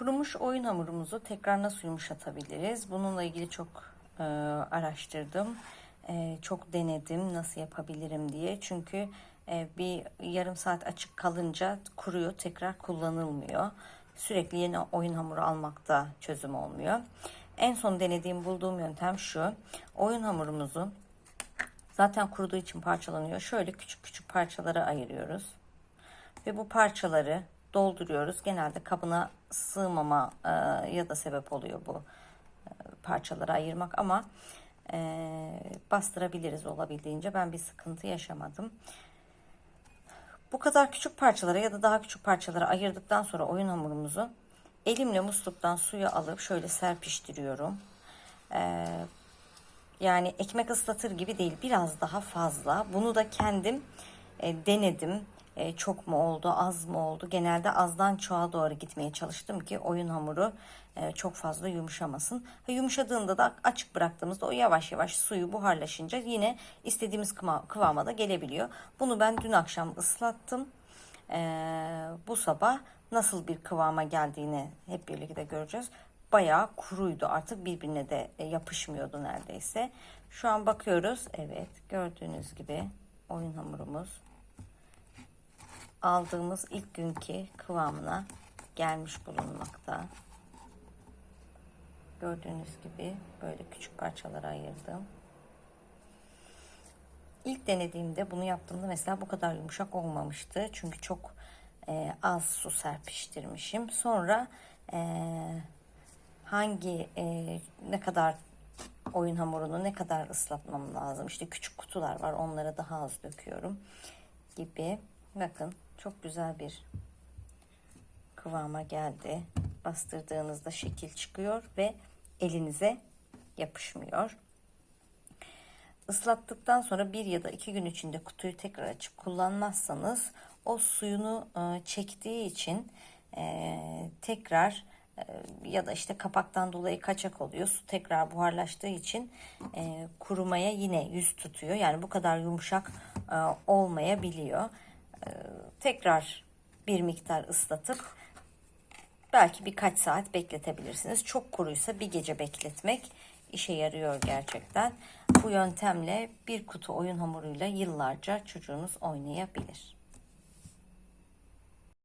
Kurumuş oyun hamurumuzu tekrar nasıl yumuşatabiliriz? Bununla ilgili çok e, araştırdım. E, çok denedim nasıl yapabilirim diye. Çünkü e, bir yarım saat açık kalınca kuruyor, tekrar kullanılmıyor. Sürekli yeni oyun hamuru almakta çözüm olmuyor. En son denediğim, bulduğum yöntem şu. Oyun hamurumuzu zaten kuruduğu için parçalanıyor. Şöyle küçük küçük parçalara ayırıyoruz. Ve bu parçaları dolduruyoruz. Genelde kabına sığmama e, ya da sebep oluyor bu e, parçaları ayırmak ama e, bastırabiliriz olabildiğince. Ben bir sıkıntı yaşamadım. Bu kadar küçük parçalara ya da daha küçük parçalara ayırdıktan sonra oyun hamurumuzu elimle musluktan suyu alıp şöyle serpiştiriyorum. Ee, yani ekmek ıslatır gibi değil biraz daha fazla. Bunu da kendim e, denedim. E, çok mu oldu az mı oldu? Genelde azdan çoğa doğru gitmeye çalıştım ki oyun hamuru e, çok fazla yumuşamasın. Ha, yumuşadığında da açık bıraktığımızda o yavaş yavaş suyu buharlaşınca yine istediğimiz kıva- kıvama da gelebiliyor. Bunu ben dün akşam ıslattım. E, bu sabah nasıl bir kıvama geldiğini hep birlikte göreceğiz. Bayağı kuruydu artık birbirine de e, yapışmıyordu neredeyse. Şu an bakıyoruz. Evet gördüğünüz gibi oyun hamurumuz aldığımız ilk günkü kıvamına gelmiş bulunmakta. Gördüğünüz gibi böyle küçük parçalara ayırdım. İlk denediğimde bunu yaptığımda mesela bu kadar yumuşak olmamıştı. Çünkü çok e, az su serpiştirmişim. Sonra e, hangi e, ne kadar oyun hamurunu ne kadar ıslatmam lazım. İşte küçük kutular var onlara daha az döküyorum gibi. Bakın çok güzel bir kıvama geldi. Bastırdığınızda şekil çıkıyor ve elinize yapışmıyor. Islattıktan sonra bir ya da iki gün içinde kutuyu tekrar açıp kullanmazsanız o suyunu e, çektiği için e, tekrar e, ya da işte kapaktan dolayı kaçak oluyor. Su tekrar buharlaştığı için kurumaya yine yüz tutuyor. Yani bu kadar yumuşak olmayabiliyor. Tekrar bir miktar ıslatıp belki birkaç saat bekletebilirsiniz. Çok kuruysa bir gece bekletmek işe yarıyor gerçekten. Bu yöntemle bir kutu oyun hamuruyla yıllarca çocuğunuz oynayabilir.